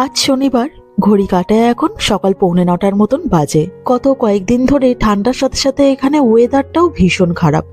আজ শনিবার, ঘড়ি কাটায় এখন সকাল পৌনে নটার মতন বাজে। গত কয়েকদিন ধরে ঠান্ডার সাথে সাথে এখানে ওয়েদারটাও ভীষণ খারাপ।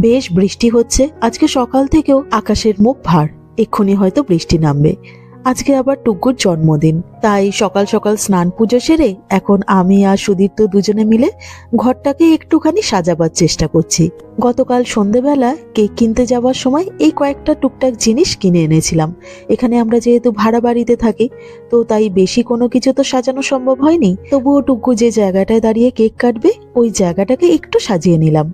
বেশ বৃষ্টি হচ্ছে, আজকে সকাল থেকেও আকাশের মুখ ভার। এক্ষুনি হয়তো বৃষ্টি নামবে। আজকে আবার টুকুর জন্মদিন। তাই সকাল সকাল স্নান পুজো সেরে এখন আমি আর সুদীপ্ত দুজনে মিলে ঘরটাকে একটুখানি সাজাবার চেষ্টা করছি। গতকাল সন্ধেবেলা কেক কিনতে যাওয়ার সময় এই কয়েকটা টুকটাক জিনিস কিনে এনেছিলাম। এখানে আমরা যেহেতু ভাড়া বাড়িতে থাকি, তো তাই বেশি কোনো কিছু তো সাজানো সম্ভব হয়নি। তবুও টুকু যে জায়গাটায় দাঁড়িয়ে কেক কাটবে, ওই জায়গাটাকে একটু সাজিয়ে নিলাম।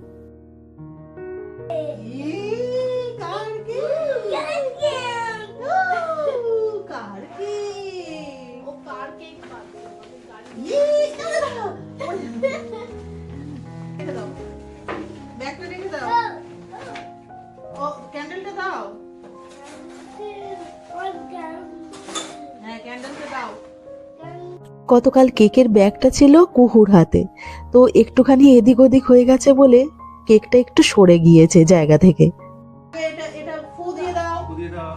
গতকাল কেকের ব্যাগটা ছিল কুহুর হাতে। তো একটুখানি এদিক ওদিক হয়ে গেছে বলে কেকটা একটু সরে গিয়েছে জায়গা থেকে। এটা এটা ফু দিয়ে দাও। খুদিয়ে দাও।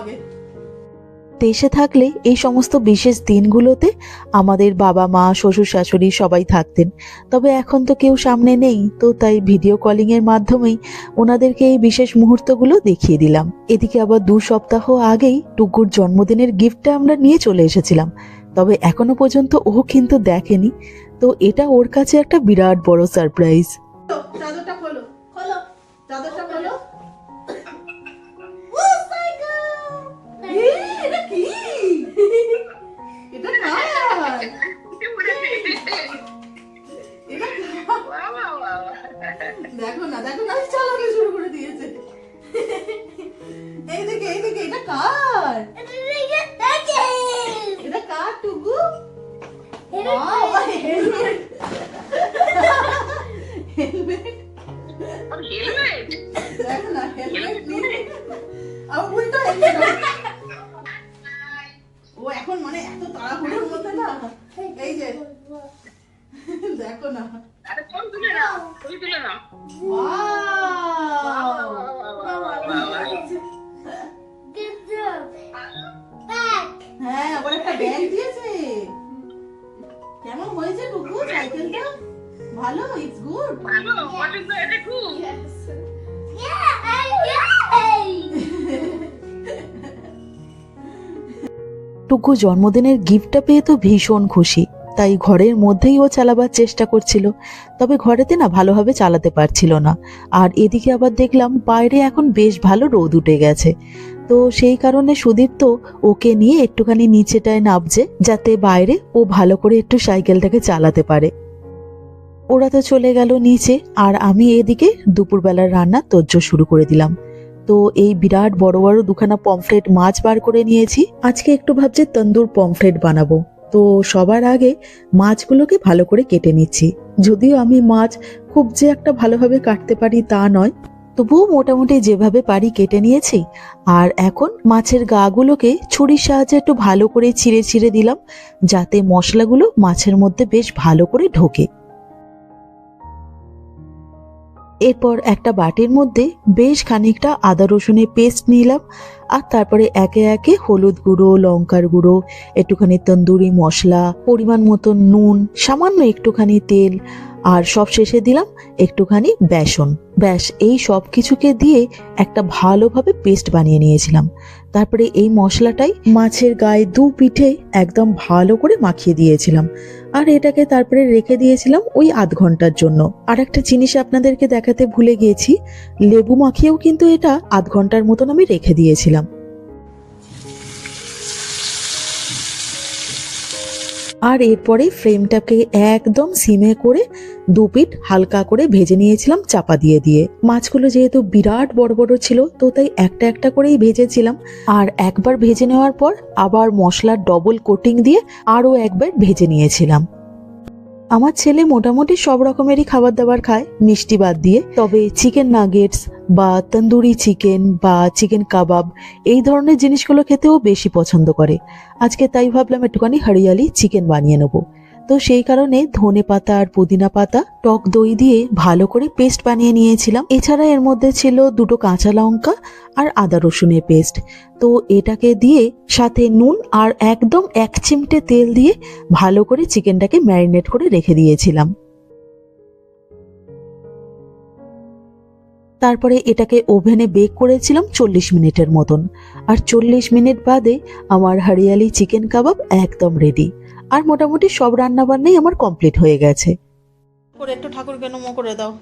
আগে। দেশে থাকলে এই সমস্ত বিশেষ দিনগুলোতে আমাদের বাবা মা শ্বশুর শাশুড়ি সবাই থাকতেন। তবে এখন তো কেউ সামনে নেই তো তাই ভিডিও কলিং এর মাধ্যমেই ওনাদেরকে এই বিশেষ মুহূর্তগুলো দেখিয়ে দিলাম। এদিকে আবার দু সপ্তাহ আগেই টুকুর জন্মদিনের গিফটটা আমরা নিয়ে চলে এসেছিলাম। তবে এখনও পর্যন্ত ও কিন্তু দেখেনি তো এটা ওর কাছে একটা বিরাট বড় সারপ্রাইজ। দেখো না হেলমেট নিয়ে উল্টো হেলমেট ও এখন মানে এত তাড়াহুড়োর মধ্যে না এই যে দেখো না Wow! টুকু জন্মদিনের গিফটটা পেয়ে তো ভীষণ খুশি। তাই ঘরের মধ্যেই ও চালাবার চেষ্টা করছিল, তবে ঘরেতে না ভালোভাবে চালাতে পারছিল না। আর এদিকে আবার দেখলাম বাইরে এখন বেশ ভালো রোদ উঠে গেছে। তো সেই কারণে সুদীপ তো ওকে নিয়ে একটুখানি নিচেটায় নামছে, যাতে বাইরে ও ভালো করে একটু সাইকেলটাকে চালাতে পারে। ওরা তো চলে গেল নিচে, আর আমি এদিকে দুপুরবেলার রান্না তোজ্জ শুরু করে দিলাম। তো এই বিরাট বড় বড় দুখানা পমফ্লেট মাছ বার করে নিয়েছি। আজকে একটু ভাবছি তন্দুর পমফ্লেট বানাবো। তো সবার আগে মাছগুলোকে ভালো করে কেটে নিচ্ছি। যদিও আমি মাছ খুব যে একটা ভালোভাবে কাটতে পারি তা নয়। তবুও মোটামুটি যেভাবে পারি কেটে নিয়েছি। আর এখন মাছের গাগুলোকে ছুরির সাহায্যে একটু ভালো করে ছিঁড়ে ছিঁড়ে দিলাম, যাতে মশলাগুলো মাছের মধ্যে বেশ ভালো করে ঢোকে। এরপর একটা বাটির মধ্যে বেশ খানিকটা আদা রসুনের পেস্ট নিলাম আর তারপরে একে একে হলুদ গুঁড়ো, লঙ্কার গুঁড়ো, একটুখানি তন্দুরি মশলা, পরিমাণ মতো নুন, সামান্য একটুখানি তেল আর সব শেষে দিলাম একটুখানি বেসন। ব্যাস, এই সব কিছুকে দিয়ে একটা ভালোভাবে পেস্ট বানিয়ে নিয়েছিলাম। তারপরে এই মশলাটাই মাছের গায়ে দু পিঠে একদম ভালো করে মাখিয়ে দিয়েছিলাম। আর এটাকে তারপরে রেখে দিয়েছিলাম ওই আধ ঘণ্টার জন্য। আর একটা জিনিস আপনাদেরকে দেখাতে ভুলে গিয়েছি, লেবু মাখিয়েও কিন্তু এটা আধ ঘণ্টার মতন আমি রেখে দিয়েছিলাম। আর এরপরে ফ্রেমটাকে একদম সিমে করে দু পিঠ হালকা করে ভেজে নিয়েছিলাম, চাপা দিয়ে দিয়ে। মাছগুলো যেহেতু বিরাট বড় বড় ছিল, তো তাই একটা একটা করেই ভেজেছিলাম। আর একবার ভেজে নেওয়ার পর আবার মশলার ডবল কোটিং দিয়ে আরও একবার ভেজে নিয়েছিলাম। আমার ছেলে মোটামুটি সব রকমেরই খাবার দাবার খায়, মিষ্টি বাদ দিয়ে। তবে চিকেন নাগেটস বা তন্দুরি চিকেন বা চিকেন কাবাব, এই ধরনের জিনিসগুলো খেতেও বেশি পছন্দ করে। আজকে তাই ভাবলাম একটুখানি হরিয়ালি চিকেন বানিয়ে নেব। তো সেই কারণে ধনে পাতা আর পুদিনা পাতা, টক দই দিয়ে ভালো করে পেস্ট বানিয়ে নিয়েছিলাম। এছাড়া এর মধ্যে ছিল দুটো কাঁচা লঙ্কা আর আদা রসুনের পেস্ট। তো এটাকে দিয়ে সাথে নুন আর একদম এক চিমটে তেল দিয়ে ভালো করে চিকেনটাকে ম্যারিনেট করে রেখে দিয়েছিলাম। তারপরে এটাকে ওভেনে বেক করেছিলাম চল্লিশ মিনিটের মতন। আর চল্লিশ মিনিট বাদে আমার হরিয়ালি চিকেন কাবাব একদম রেডি আর মোটামুটি সব রান্না বান্নাই আমার কমপ্লিট হয়ে গেছে। করে একটু ঠাকুরকে নমো করে দাও।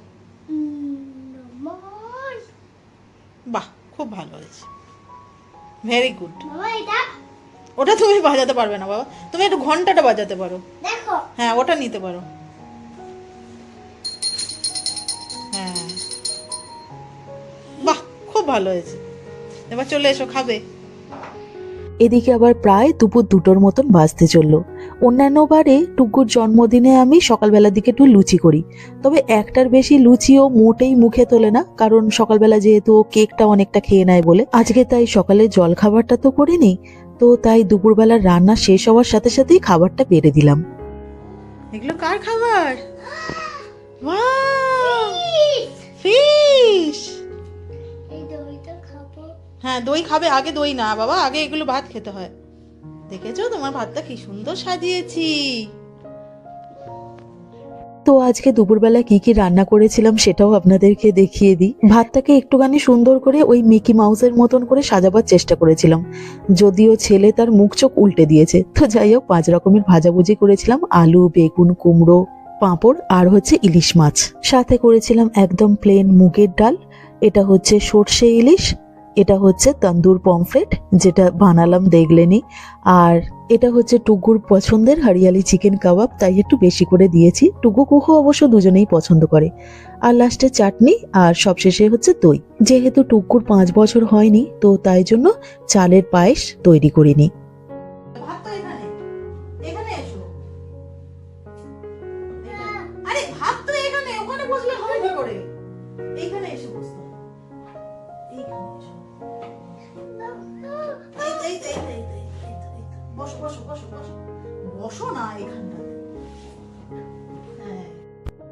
বাহ খুব ভালো হয়েছে। ভেরি গুড বাবা ওটা তুমি বাজাতে পারবে না বাবা। তুমি একটু ঘন্টাটা বাজাতে পারো। হ্যাঁ ওটা নিতে পারো। হ্যাঁ। বাহ খুব ভালো হয়েছে। এবার চলে এসো খাবে। এদিকে আবার প্রায় দুপুর দুটোর মতন বাজতে চলল। অন্যান্য বারে টুকুর জন্মদিনে আমি সকালবেলার দিকে একটু লুচি করি। তবে একটার বেশি লুচিও মোটেই মুখে তোলে না কারণ সকালবেলা যেহেতু ও কেকটা অনেকটা খেয়ে নেয় বলে। আজকে তাই সকালে জল খাবারটা তো করিনি তো তাই দুপুরবেলার রান্না শেষ হওয়ার সাথে সাথেই খাবারটা বেড়ে দিলাম। এগুলো কার খাবার? ফিশ এই হ্যাঁ দই খাবে আগে দই না বাবা আগে এগুলো ভাত খেতে হয়। দেখেছ? তোমার ভাতটা কি সুন্দর সাজিয়েছি। তো আজকে দুপুরবেলা কি কি রান্না করেছিলাম সেটাও আপনাদেরকে দেখিয়ে দিই। ভাতটাকে একটুখানি সুন্দর করে ওই মিকি মাউসের মতন করে সাজাবার চেষ্টা করেছিলাম। যদিও ছেলে তার মুখ চোখ উল্টে দিয়েছে। তো যাই হোক, পাঁচ রকমের ভাজাভুজি করেছিলাম। আলু, বেগুন, কুমড়ো, পাঁপড় আর হচ্ছে ইলিশ মাছ। সাথে করেছিলাম একদম প্লেন মুগের ডাল। এটা হচ্ছে সর্ষে ইলিশ এটা হচ্ছে তন্দুর পমফ্রেট, যেটা বানালাম দেখলেনি আর এটা হচ্ছে টুকুর পছন্দের হরিয়ালি চিকেন কাবাব, তাই একটু বেশি করে দিয়েছি। টুকু কুহু অবশ্য দুজনেই পছন্দ করে। আর লাস্টে চাটনি, আর সবশেষে হচ্ছে দই। যেহেতু টুকুর পাঁচ বছর হয়নি, তো তাই জন্য চালের পায়েস তৈরি করিনি। এই তো, এই তো, এই তো, এই তো, এই তো, এই তো, এই তো। বসো বসো বসো বসো। বসো না এখানটাতে। হ্যাঁ।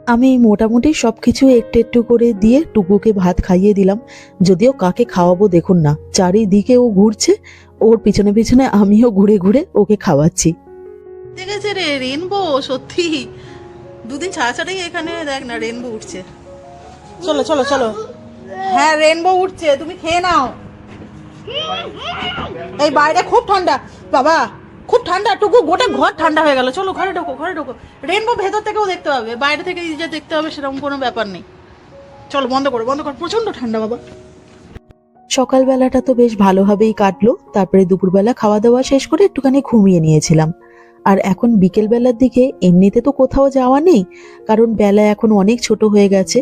আমি মোটামুটি সবকিছু একটু একটু করে দিয়ে টুকুকে ভাত খাইয়ে দিলাম। যদিও কাকে খাওয়াবো দেখুন না। চারিদিকে ও ঘুরছে। ওর পিছনে পিছনে আমিও ঘুরে ঘুরে ওকে খাওয়াচ্ছি। দেখেছে রে রেনবো সত্যি। দুদিন ছাড়া ছাড়াই এখানে দেখ না রেনবো উঠছে। চলো চলো চলো। হ্যাঁ রেনবো উঠছে। তুমি খেয়ে নাও। এই বাইরে খুব ঠান্ডা। বাবা, খুব ঠান্ডা। টুকু, গোটা ঘর ঠান্ডা হয়ে গেল। চলো, ঘরে ঢোকো ঘরে ঢোকো। রেনবো ভেতর থেকেও দেখতে হবে। বাইরে থেকে যে দেখতে হবে, সেরকম কোনো ব্যাপার নেই। চলো, বন্ধ করো বন্ধ করো। প্রচণ্ড ঠান্ডা, বাবা। সকালবেলাটা তো বেশ ভালোভাবেই কাটলো। তারপরে দুপুরবেলা খাওয়া দাওয়া শেষ করে একটুখানি ঘুমিয়ে নিয়েছিলাম। আর এখন বিকেলবেলার দিকে এমনিতে তো কোথাও যাওয়া নেই, কারণ বেলা এখন অনেক ছোট হয়ে গেছে।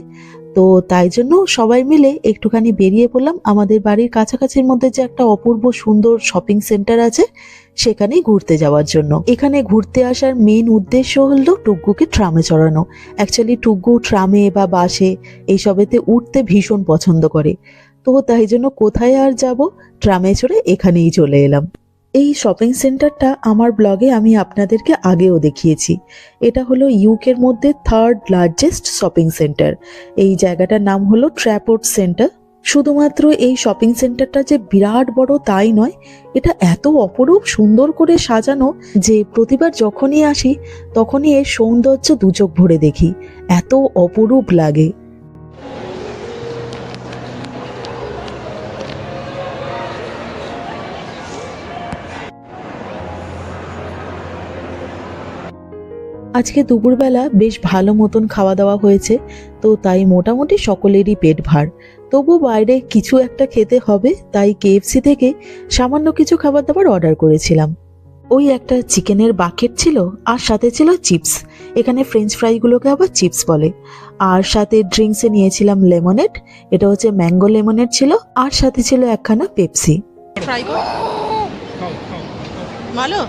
তো তাই জন্য সবাই মিলে একটুখানি বেরিয়ে পড়লাম। আমাদের বাড়ির কাছাকাছির মধ্যে যে একটা অপূর্ব সুন্দর শপিং সেন্টার আছে, সেখানেই ঘুরতে যাওয়ার জন্য। এখানে ঘুরতে আসার মেন উদ্দেশ্য হলো টুগ্গুকে ট্রামে চড়ানো। অ্যাকচুয়ালি টুগ্গু ট্রামে বা বাসে এইসবেতে উঠতে ভীষণ পছন্দ করে। তো তাই জন্য কোথায় আর যাব ট্রামে চড়ে এখানেই চলে এলাম। এই শপিং সেন্টারটা আমার ব্লগে আমি আপনাদেরকে আগেও দেখিয়েছি। এটা হলো ইউকের মধ্যে থার্ড লার্জেস্ট শপিং সেন্টার এই জায়গাটার নাম হলো ট্র্যাপোর্ট সেন্টার শুধুমাত্র এই শপিং সেন্টারটা যে বিরাট বড় তাই নয়, এটা এত অপরূপ সুন্দর করে সাজানো যে প্রতিবার যখনই আসি, তখনই এর সৌন্দর্য দুচোখ ভরে দেখি। এত অপরূপ লাগে। আজকে দুপুরবেলা বেশ ভালো মতন খাওয়া দাওয়া হয়েছে, তো তাই মোটামুটি সকলেরই পেট ভার। তবু বাইরে কিছু একটা খেতে হবে, তাই কেএফসি থেকে সামান্য কিছু খাবার দাবার অর্ডার করেছিলাম। ওই একটা চিকেনের বাকেট ছিল, আর সাথে ছিল চিপস এখানে ফ্রেঞ্চ ফ্রাইগুলোকে আবার চিপস বলে। আর সাথে ড্রিঙ্কসে নিয়েছিলাম লেমনেড এটা হচ্ছে ম্যাঙ্গো লেমনেড ছিল, আর সাথে ছিল একখানা পেপসি ভালো?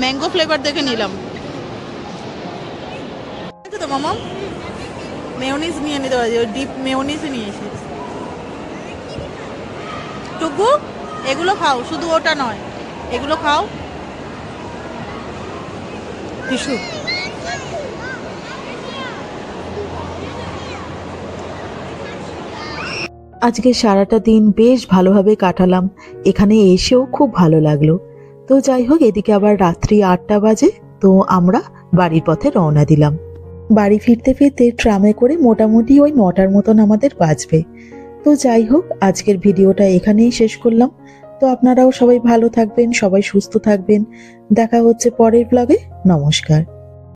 ম্যাঙ্গো ফ্লেভার দেখে নিলাম। আছে তো মামা মেয়োনিজ নিয়ে নিতে পারি, ওই ডিপ মেয়োনিজই নিয়েছি টুকু, এগুলো খাও, শুধু ওটা নয়, এগুলো খাও। টিসু আজকে সারাটা দিন বেশ ভালোভাবে কাটালাম, এখানে এসেও খুব ভালো লাগল। তো যাই হোক, এদিকে আবার রাত্রি আটটা বাজে, তো আমরা বাড়ির পথে রওনা দিলাম। বাড়ি ফিরতে ফিরতে ট্রামে করে মোটামুটি ওই নটার মতন আমাদের বাজবে তো যাই হোক, আজকের ভিডিওটা এখানেই শেষ করলাম। তো আপনারাও সবাই ভালো থাকবেন, সবাই সুস্থ থাকবেন। দেখা হচ্ছে পরের ব্লগে নমস্কার।